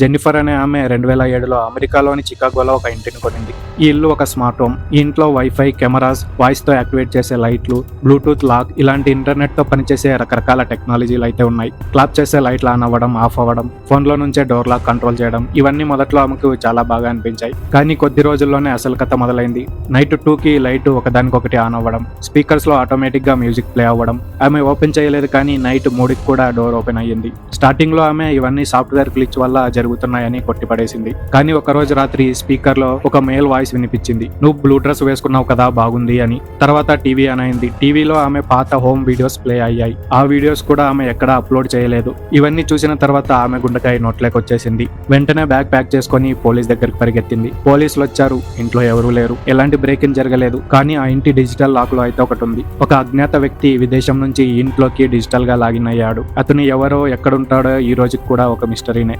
Jennifer అనే ఆమె రెండు వేల ఏడులో అమెరికాలోని చికాగోలో ఒక ఇంటిని కొనింది. ఈ ఇల్లు ఒక స్మార్ట్ హోమ్. ఈ ఇంట్లో వైఫై కెమెరాస్ వాయిస్తో యాక్టివేట్ చేసే లైట్లు బ్లూటూత్ లాక్ ఇలాంటి ఇంటర్నెట్తో పనిచేసే రకరకాల టెక్నాలజీలు అయితే ఉన్నాయి. క్లాప్ చేసే లైట్లు ఆన్ అవ్వడం ఆఫ్ అవ్వడం ఫోన్లో నుంచే డోర్ లాక్ కంట్రోల్ చేయడం ఇవన్నీ మొదట్లో ఆమెకు చాలా బాగా అనిపించాయి. కానీ కొద్ది రోజుల్లోనే అసలు కథ మొదలైంది. నైట్ టూ కి లైట్ ఒకదానికొకటి ఆన్ అవ్వడం స్పీకర్స్లో ఆటోమేటిక్గా మ్యూజిక్ ప్లే అవ్వడం. ఆమె ఓపెన్ చేయలేదు కానీ నైట్ మూడుకి కూడా డోర్ ఓపెన్ అయ్యింది. స్టార్టింగ్లో ఆమె ఇవన్నీ సాఫ్ట్వేర్ గ్లిచ్ వల్ల జరుగుతున్నాయని కొట్టిపడేసింది. కానీ ఒకరోజు రాత్రి స్పీకర్లో ఒక మేల్ వాయిస్ వినిపించింది. నువ్వు బ్లూ డ్రెస్ వేసుకున్నావు కదా బాగుంది అని. తర్వాత టీవీ అనైంది టీవీలో ఆమె పాత హోమ్ వీడియోస్ ప్లే అయ్యాయి. ఆ వీడియోస్ కూడా ఆమె ఎక్కడ అప్లోడ్ చేయలేదు. ఇవన్నీ చూసిన తర్వాత ఆమె గుండెకాయ నోట్లోకి వచ్చేసింది. వెంటనే బ్యాగ్ ప్యాక్ చేసుకొని పోలీస్ దగ్గరికి పరిగెత్తింది. పోలీసులు వచ్చారు. ఇంట్లో ఎవరూ లేరు. ఎలాంటి బ్రేక్ ఇన్ జరగలేదు. కానీ ఆ ఇంటి డిజిటల్ లాక్లో అయితే ఒకటి ఉంది. ఒక అజ్ఞాత వ్యక్తి విదేశం నుంచి ఇంట్లోకి డిజిటల్గా లాగిన్ అయ్యాడు. అతను ఎవరో ఎక్కడుంటాడో ఈ రోజుకి కూడా ఒక మిస్టరీనే